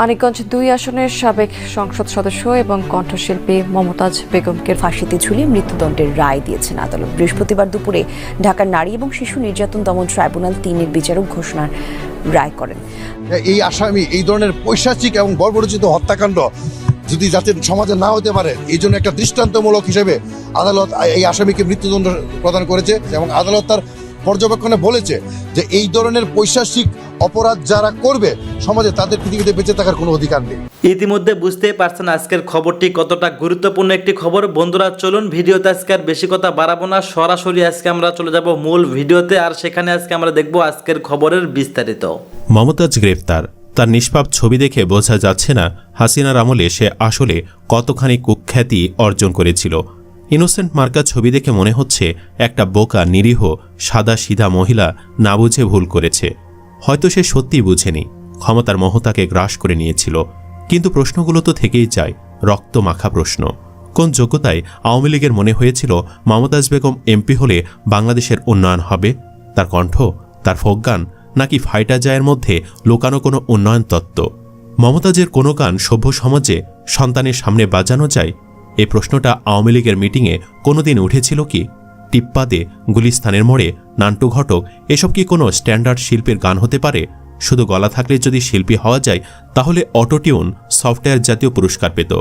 মানিকগঞ্জ দুই আসনের সাবেক সংসদ সদস্য এবং কণ্ঠশিল্পী মমতাজ বেগমকে ফাঁসিতে ঝুলিয়ে মৃত্যুদণ্ডের রায় দিয়েছেন আদালত। বৃহস্পতিবার দুপুরে ঢাকার নারী এবং শিশু নির্যাতন দমন ট্রাইব্যুনাল তিনের বিচারক ঘোষণার রায় করেন। এই আসামি এই ধরনের পৈশাচিক এবং বর্বরচিত হত্যাকাণ্ড যদি যাতে সমাজে না হতে পারে, এই জন্য একটা দৃষ্টান্তমূলক হিসেবে আদালত এই আসামিকে মৃত্যুদণ্ড প্রদান করেছে এবং আদালত তার পর্যবেক্ষণে বলেছে যে এই ধরনের পৈশাচিক অপরাধ যারা করবে সমাজে তাদের পৃথিবীতে বেঁচে থাকার কোনো অধিকার নেই। ইতিমধ্যে বুঝতেই পারছেন আজকের খবরটি কতটা গুরুত্বপূর্ণ একটি খবর। বন্ধুরা চলুন ভিডিওতে আজকে আর বেশি কথা বাড়াবো না। সরাসরি আজকে আমরা চলে যাব মূল ভিডিওতে আর সেখানে আজকে আমরা দেখব আজকের খবরের বিস্তারিত। মমতাজ গ্রেফতার। তার নিষ্পাপ ছবি দেখে বোঝা যাচ্ছে না হাসিনার আমলে সে আসলে কতখানি কুখ্যাতি অর্জন করেছিল। ইনোসেন্ট মার্কা ছবি দেখে মনে হচ্ছে একটা বোকা নিরীহ সাদা সিধা মহিলা না বুঝে ভুল করেছে। হয়তো সে সত্যিই বুঝেনি, ক্ষমতার মহতাকে গ্রাস করে নিয়েছিল। কিন্তু প্রশ্নগুলো তো থেকেই যায়, রক্ত মাখা প্রশ্ন। কোন যোগ্যতায় আওয়ামী লীগের মনে হয়েছিল মমতাজ বেগম এমপি হলে বাংলাদেশের উন্নয়ন হবে? তার কণ্ঠ, তার ফোকগান, নাকি ফাইটা জায়ের মধ্যে লুকানো কোনো উন্নয়ন তত্ত্ব? মমতাজের কোনো গান সভ্য সমাজে সন্তানের সামনে বাজানো যায়? এই প্রশ্নটা আওয়ামী লীগের মিটিংয়ে কোনোদিন উঠেছিল কি? টিপ্পাদে গুলিস্থানের মোড়ে নান্টু ঘটক, এসব কি কোনো স্ট্যান্ডার্ড শিল্পের গান হতে পারে? শুধু গলা থাকলে যদি শিল্পী হওয়া যায়, তাহলে অটোটিউন সফটওয়্যার জাতীয় পুরস্কার পেত।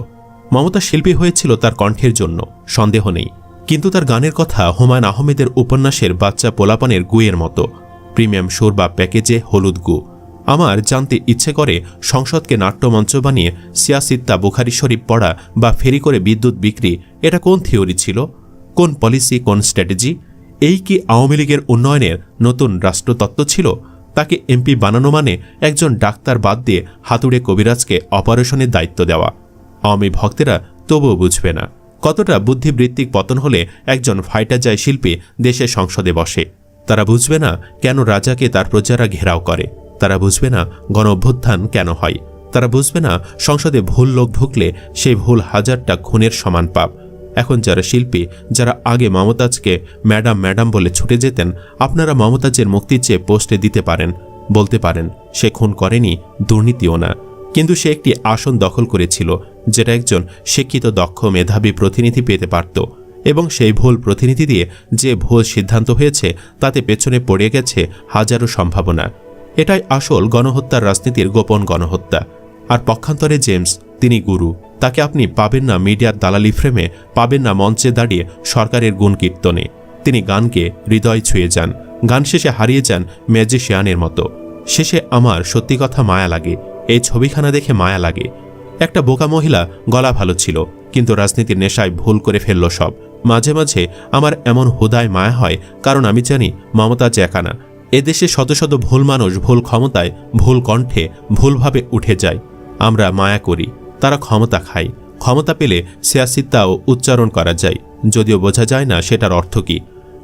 মমতা শিল্পী হয়েছিল তার কণ্ঠের জন্য, সন্দেহ নেই। কিন্তু তার গানের কথা হুমায়ুন আহমেদের উপন্যাসের বাচ্চা পোলাপানের গুয়ের মতো। প্রিমিয়াম সুর বা প্যাকেজে হলুদ গু। আমার জানতে ইচ্ছে করে সংসদকে নাট্যমঞ্চ বানিয়ে সিয়াসিত্তা বুখারি শরীফ পড়া বা ফেরি করে বিদ্যুৎ বিক্রি, এটা কোন থিওরি ছিল? কোন পলিসি, কোন স্ট্র্যাটেজি, এই কি আওয়ামী লীগের উন্নয়নের নতুন রাষ্ট্রতত্ত্ব ছিল, তাকে এমপি বানানো মানে একজন ডাক্তার বাদ দিয়ে হাতুড়ে কবিরাজকে অপারেশনের দায়িত্ব দেওয়া? আওয়ামী ভক্তেরা তবুও বুঝবে না। কতটা বুদ্ধিবৃত্তিক পতন হলে একজন ফাইটার যায় শিল্পী দেশের সংসদে বসে? তারা বুঝবে না কেন রাজাকে তার প্রজারা ঘেরাও করে। তারা বুঝবে না গণ অভ্যুত্থান কেন হয়। তারা বুঝবে না সংসদে ভুল লোক ঢুকলে সেই ভুল হাজারটা খুনের সমান পাপ। এখন যারা শিল্পী, যারা আগে মমতাজকে ম্যাডাম ম্যাডাম বলে ছুটে যেতেন, আপনারা মমতাজের মুক্তি চেয়ে পোস্টে দিতে পারেন, বলতে পারেন, সে খুন করেনি, দুর্নীতিও না। কিন্তু সে একটি আসন দখল করেছিল, যেটা একজন শিক্ষিত, দক্ষ, মেধাবী প্রতিনিধি পেতে পারত। এবং সেই ভুল প্রতিনিধি দিয়ে যে ভুল সিদ্ধান্ত হয়েছে, তাতে পেছনে পড়ে গেছে হাজারো সম্ভাবনা। এটাই আসল গণহত্যার রাজনীতির গোপন গণহত্যা। আর পক্ষান্তরে জেমস, তিনি গুরু। তাকে আপনি পাবেন না মিডিয়ার দালালি ফ্রেমে, পাবেন না মঞ্চে দাঁড়িয়ে সরকারের গুণ কীর্তনে তিনি গানকে হৃদয় ছুঁয়ে যান। গান শেষে হারিয়ে যান ম্যাজিশিয়ানের মতো। শেষে আমার সত্যি কথা মায়া লাগে। এই ছবিখানা দেখে মায়া লাগে। একটা বোকা মহিলা গলা ভালো ছিল, কিন্তু রাজনীতির নেশায় ভুল করে ফেলল সব। মাঝে মাঝে আমার এমন হুদায় মায়া হয়, কারণ আমি জানি মমতাজ একা না। এদেশে শত শত ভুল মানুষ ভুল ক্ষমতায়, ভুল কণ্ঠে, ভুলভাবে উঠে যায়। আমরা মায়া করি। তারা ক্ষমতা খায়। ক্ষমতা পেলে সিয়াসিত্তাও উচ্চারণ করা যায়। যদিও বোঝা যায় না সেটার অর্থ কী।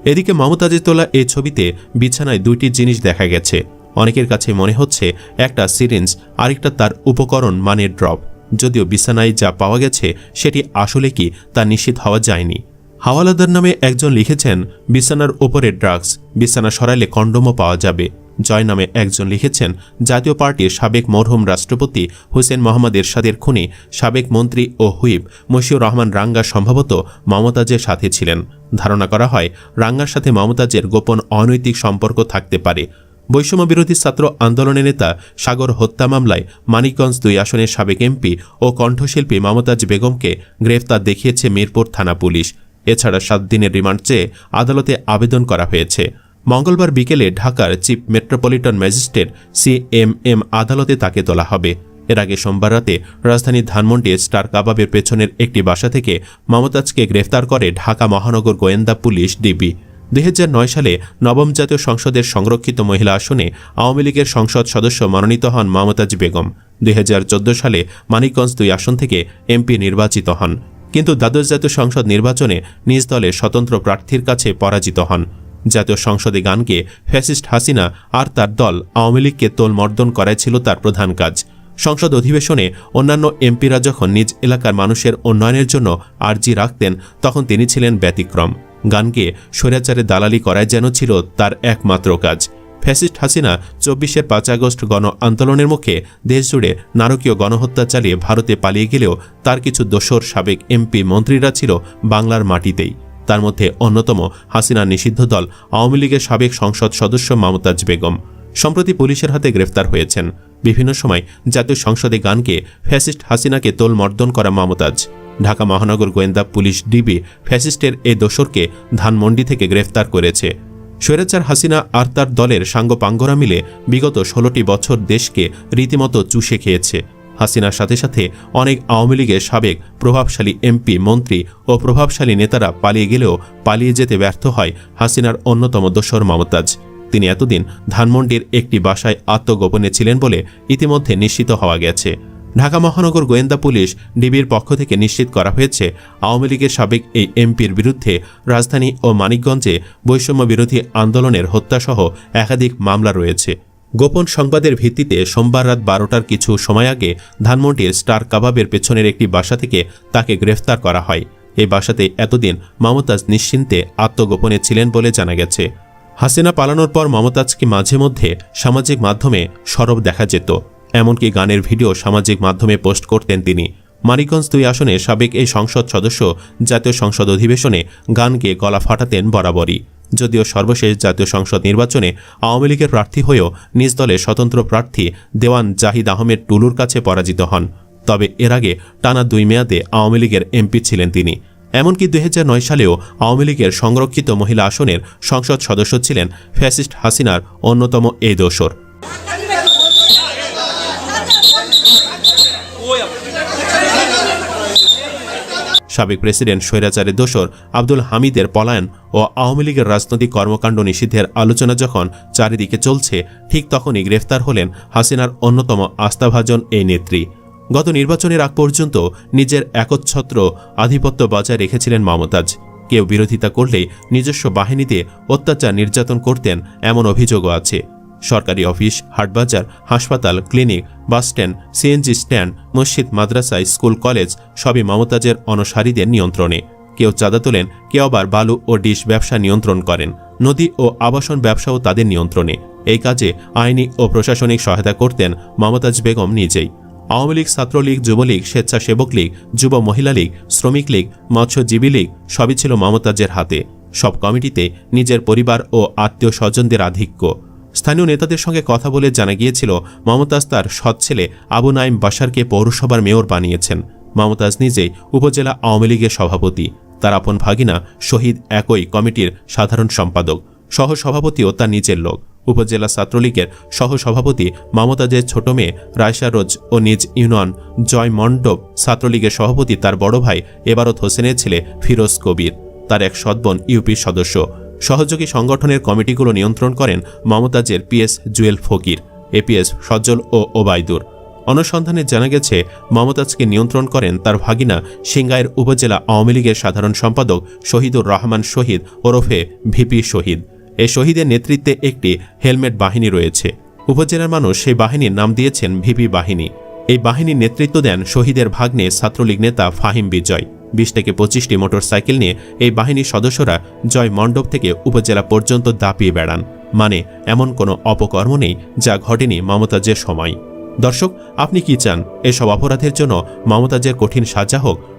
এদিকে মমতাজের তোলা এই ছবিতে বিছানায় দুইটি জিনিস দেখা গেছে। অনেকের কাছে মনে হচ্ছে একটা সিরিঞ্জ, আরেকটা তার উপকরণ মানে ড্রপ। যদিও বিছানায় যা পাওয়া গেছে সেটি আসলে কি তা নিশ্চিত হওয়া যায়নি। হাওয়ালাদার নামে একজন লিখেছেন, বিছানার ওপরে ড্রাগস, বিছানা সরাইলে কন্ডমও পাওয়া যাবে। জয় নামে একজন লিখেছেন, জাতীয় পার্টির সাবেক মরহুম রাষ্ট্রপতি হুসেন মোহাম্মদ এরশাদের খুনি, সাবেক মন্ত্রী ও হুইপ মশিউর রহমান রাঙ্গা সম্ভবত মমতাজের সাথে ছিলেন। ধারণা করা হয়, রাঙ্গার সাথে মমতাজের গোপন অনৈতিক সম্পর্ক থাকতে পারে। বৈষম্য বিরোধী ছাত্র আন্দোলনের নেতা সাগর হত্যা মামলায় মানিকগঞ্জ দুই আসনের সাবেক এমপি ও কণ্ঠশিল্পী মমতাজ বেগমকে গ্রেফতার দেখিয়েছে মিরপুর থানা পুলিশ। এছাড়া সাত দিনের রিমান্ড চেয়ে আদালতে আবেদন করা হয়েছে। মঙ্গলবার বিকেলে ঢাকার chief metropolitan magistrate C M M আদালতে তাকে তোলা হবে। এর আগে সোমবার রাতে রাজধানীর ধানমন্ডি স্টার কাবাবের পেছনের একটি বাসা থেকে মমতাজকে গ্রেফতার করে ঢাকা মহানগর গোয়েন্দা পুলিশ ডিবি। দুই হাজার নয় সালে নবম জাতীয় সংসদের সংরক্ষিত মহিলা আসনে আওয়ামী লীগের সংসদ সদস্য মনোনীত হন মমতাজ বেগম। দুই হাজার চোদ্দ সালে মানিকগঞ্জ দুই আসন থেকে এমপি নির্বাচিত হন। কিন্তু দ্বাদশ জাতীয় সংসদ নির্বাচনে নিজ দলে স্বতন্ত্র প্রার্থীর কাছে পরাজিত হন। জাতীয় সংসদে গানকে ফ্যাসিস্ট হাসিনা আর তার দল আওয়ামী লীগকে তোলমর্দন করাই ছিল তার প্রধান কাজ। সংসদ অধিবেশনে অন্যান্য এমপিরা যখন নিজ এলাকার মানুষের উন্নয়নের জন্য আর্জি রাখতেন, তখন তিনি ছিলেন ব্যতিক্রম। গানকে স্বৈরাচারে দালালি করায় যেন ছিল তার একমাত্র কাজ। ফ্যাসিস্ট হাসিনা চব্বিশের পাঁচ আগস্ট গণ আন্দোলনের মুখে দেশজুড়ে নারকীয় গণহত্যা চালিয়ে ভারতে পালিয়ে গেলেও তার কিছু দোসর সাবেক এমপি মন্ত্রীরা ছিল বাংলার মাটিতেই। তার মধ্যে অন্যতম হাসিনা নিষিদ্ধ দল আওয়ামী লীগের সাবেক সংসদ সদস্য মমতাজ বেগম। সম্প্রতি পুলিশের হাতে গ্রেফতার হয়েছেন। বিভিন্ন সময় জাতীয় সংসদে গানকে ফ্যাসিস্ট হাসিনাকে তোলমর্দন করা মমতাজ। ঢাকা মহানগর গোয়েন্দা পুলিশ ডিবি ফ্যাসিস্টের এ দোসরকে ধানমন্ডি থেকে গ্রেফতার করেছে। স্বৈরাচার হাসিনা আর তার দলের সাঙ্গপাঙ্গরা মিলে বিগত ষোলোটি বছর দেশকে রীতিমতো চুষে খেয়েছে। হাসিনার সাথে সাথে অনেক আওয়ামী লীগের সাবেক প্রভাবশালী এমপি, মন্ত্রী ও প্রভাবশালী নেতারা পালিয়ে গেলেও পালিয়ে যেতে ব্যর্থ হয় হাসিনার অন্যতম দোসর মমতাজ। তিনি এতদিন ধানমন্ডির একটি বাসায় আত্মগোপনে ছিলেন বলে ইতিমধ্যে নিশ্চিত হওয়া গেছে। ঢাকা মহানগর গোয়েন্দা পুলিশ ডিবির পক্ষ থেকে নিশ্চিত করা হয়েছে, আওয়ামী লীগের সাবেক এই এমপির বিরুদ্ধে রাজধানী ও মানিকগঞ্জে বৈষম্য বিরোধী আন্দোলনের হত্যাসহ একাধিক মামলা রয়েছে। গোপন সংবাদের ভিত্তিতে সোমবার রাত বারোটার কিছু সময় আগে ধানমন্ডির স্টার কাবাবের পেছনের একটি বাসা থেকে তাকে গ্রেফতার করা হয়। এই বাসাতে এতদিন মমতাজ নিশ্চিন্তে আত্মগোপনে ছিলেন বলে জানা গেছে। হাসিনা পালানোর পর মমতাজকে মাঝে মধ্যে সামাজিক মাধ্যমে সরব দেখা যেত। এমনকি গানের ভিডিও সামাজিক মাধ্যমে পোস্ট করতেন তিনি। মানিকগঞ্জ দুই আসনে সাবেক এই সংসদ সদস্য জাতীয় সংসদ অধিবেশনে গান গলা ফাটাতেন বরাবরই। যদিও সর্বশেষ জাতীয় সংসদ নির্বাচনে আওয়ামী লীগের প্রার্থী হয়েও নিজ দলের স্বতন্ত্র প্রার্থী দেওয়ান জাহিদ আহমেদ টুলুর কাছে পরাজিত হন। তবে এর আগে টানা দুই মেয়াদে আওয়ামী লীগের এমপি ছিলেন তিনি। এমনকি দুই হাজার নয় সালেও আওয়ামী লীগের সংরক্ষিত মহিলা আসনের সংসদ সদস্য ছিলেন ফ্যাসিস্ট হাসিনার অন্যতম এই দোসর। সাবেক প্রেসিডেন্ট স্বৈরাচারের দোসর আব্দুল হামিদের পলায়ন ও আওয়ামী লীগের রাজনৈতিক কর্মকাণ্ড নিষিদ্ধের আলোচনা যখন চারিদিকে চলছে, ঠিক তখনই গ্রেফতার হলেন হাসিনার অন্যতম আস্থাভাজন এই নেত্রী। গত নির্বাচনের আগ পর্যন্ত নিজের একচ্ছত্র আধিপত্য বজায় রেখেছিলেন মমতাজ। কেউ বিরোধিতা করলেই নিজস্ব বাহিনীতে অত্যাচার নির্যাতন করতেন এমন অভিযোগও আছে। সরকারি অফিস, হাটবাজার, হাসপাতাল, ক্লিনিক বাসস্ট্যান্ড সিএনজি স্ট্যান্ড, মসজিদ, মাদ্রাসা, স্কুল, কলেজ সবই মমতাজের অনসারীদের নিয়ন্ত্রণে। কেউ চাঁদা তোলেন, কেউ আবার বালু ও ডিশ ব্যবসা নিয়ন্ত্রণ করেন। নদী ও আবাসন ব্যবসাও তাদের নিয়ন্ত্রণে। এই কাজে আইনি ও প্রশাসনিক সহায়তা করতেন মমতাজ বেগম নিজেই। আওয়ামী লীগ, ছাত্রলীগ, যুবলীগ, স্বেচ্ছাসেবক লীগ, যুব মহিলা লীগ, শ্রমিক লীগ, মৎস্যজীবী লীগ সবই ছিল মমতাজের হাতে। সব কমিটিতে নিজের পরিবার ও আত্মীয় স্বজনদের আধিক্য। স্থানীয় নেতাদের সঙ্গে কথা বলে জানা গিয়েছিল, মমতাজ তার সৎ ছেলে আবু নাইম বাশারকে পৌরসভার মেয়র বানিয়েছেন। মমতাজ নিজেই উপজেলা আওয়ামী লীগের সভাপতি। তার আপন ভাগিনা শহীদ একই কমিটির সাধারণ সম্পাদক। সহ সভাপতিও তার নিজের লোক। উপজেলা ছাত্রলীগের সহসভাপতি মমতাজের ছোট মেয়ে রায়সা রোজ ও নিজ ইউনিয়ন জয় মণ্ডপ ছাত্রলীগের সভাপতি তার বড় ভাই এবারত হোসেনের ছেলে ফিরোজ কবির। তার এক সদ্বন ইউপির সদস্য। সহযোগী সংগঠনের কমিটিগুলো নিয়ন্ত্রণ করেন মমতাজের পিএস জুয়েল ফকির, এপিএস সজ্জল ও ওবায়দুর। অনুসন্ধানে জানা গেছে, মমতাজকে নিয়ন্ত্রণ করেন তার ভাগিনা সিংগাইর উপজেলা আওয়ামী লীগের সাধারণ সম্পাদক শহীদুর রহমান শহীদ ওরফে ভিপি শহীদ। এ শহীদের নেতৃত্বে একটি হেলমেট বাহিনী রয়েছে। উপজেলার মানুষ সেই বাহিনীর নাম দিয়েছেন ভিপি বাহিনী। এই বাহিনীর নেতৃত্ব দেন শহীদের ভাগ্নে ছাত্রলীগ নেতা ফাহিম বিজয়। বিশ থেকে পঁচিশটি মোটরসাইকেল নিয়ে এই বাহিনীর সদস্যরা জয় মণ্ডপ থেকে উপজেলা পর্যন্ত দাপিয়ে বেড়ান। মানে এমন কোনো অপকর্ম নেই যা ঘটেনি মমতাজের সময়। দর্শক, আপনি কি চান? এসব অপরাধের জন্য মমতাজের কঠিন সাজা হোক